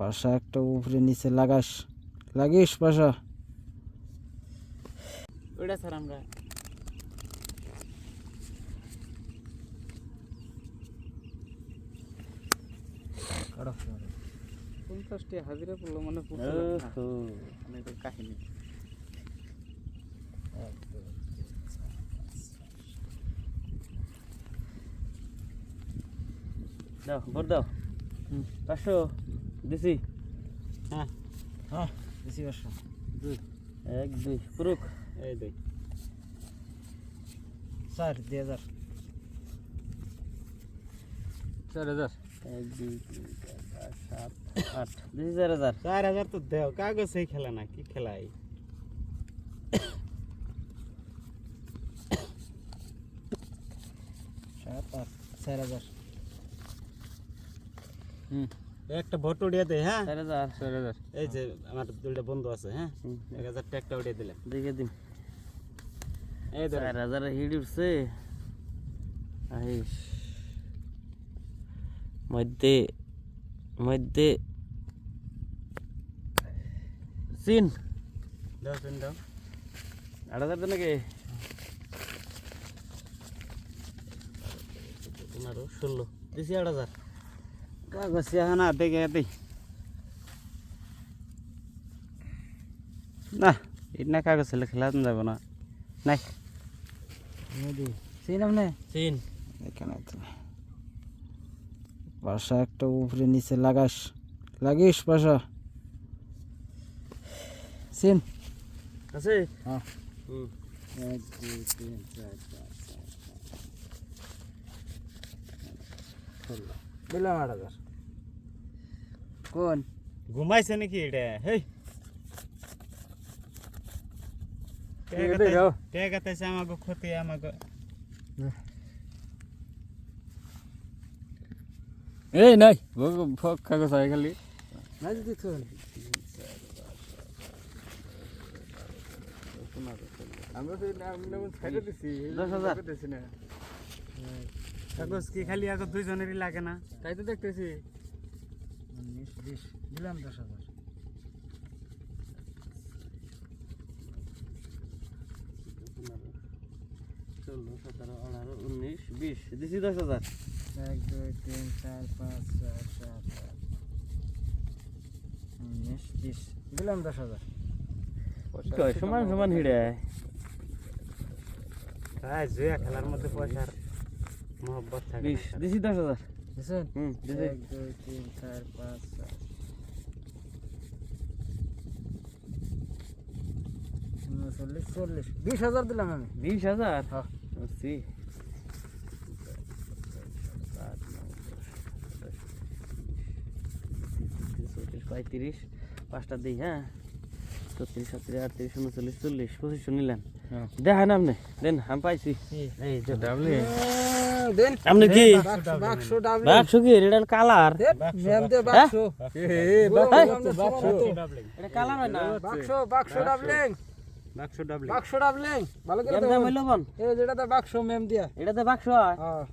পাশা একটা উপরে নিচে লাগাস। লাগিস পাশা ওইটা স্যার আমরা। পঞ্চাশটি হাজিরা পড়ল মানে কাহিনী। দাও ভর দাও। হুম। পাঁচশো দিছি হ্যাঁ। হ্যাঁ বেশি পাশা দুই। এক দুই। পুরুক। এই দুই। চার দুই হাজার। চার হাজার। এক দুই তিন চার পাঁচ সাত আট। দিছি চার হাজার। চার হাজার তো দেও কাগজ এই খেলা না কি খেলাই সাত আট চার হাজার। হুম। একটা ভোট উড়িয়ে দে হ্যাঁ? চার হাজার চার হাজার। এই যে আমার দুইটা বন্ধু আছে হ্যাঁ? এক হাজার একটা উড়িয়ে দিলাম দেখে দিন। এই ধর চার হাজার হিট উঠছে। আহিস মধ্যে মধ্যে। চিন দাও পেন দাও। আট হাজার তো নাকি? ষোলো। দিছি আট হাজার। কাগজ না দেখে দে না এটা কাগজ ছেলে খেলা যাবে না নাই নদী সেই নাম নে চিন এখানে তো পাশা একটা উপরে নিচে লাগাস লাগিস পাশা সিন আছে হ্যাঁ হুম এক দুই তিন চার পাঁচ ছয় সাত দিলাম আট হাজার কোন? ঘুমাইছে নাকি এটা হেই। টেকাতেছে আমাকে ক্ষতি আমাকে এই নাই কাগজ হয় খালি। নাই যদি আমরা তো সাইডে দিছি দশ হাজার। কাগজ কি খালি আগে দুইজনেরই লাগে না? তাই তো দেখতেছি। উনিশ বিশ দিলাম দশ হাজার। ষোলো সতেরো আঠারো উনিশ বিশ দিছি দশ হাজার। এক দুই তিন চার পাঁচ ছয় সাত আট উনিশ বিশ দিলাম দশ হাজার। সমান সমান হিড়ে। হ্যাঁ জুয়া খেলার মধ্যে পয়সার থাকে বিশ দিছি দশ হাজার হুম এক দুই তিন চার পাঁচ ছয় উনচল্লিশ চল্লিশ বিশ হাজার দিলাম আমি বিশ হাজার হ্যাঁ। বুঝছি পঁয়ত্রিশ পাঁচটা দিই হ্যাঁ ছত্রিশ সাতত্রিশ আটত্রিশ উনচল্লিশ চল্লিশ পঁচিশশো নিলেন হ্যাঁ। দেখান আপনি দেন আমি পাইছি বাক্স কি কালার কালার হয় বাক্স বাক্স ডাবলিং বাক্স ডাবলি বাক্স ভালো করে হইল এই বাক্স ম্যাম দিয়া এটাতে বাক্স হয় হ্যাঁ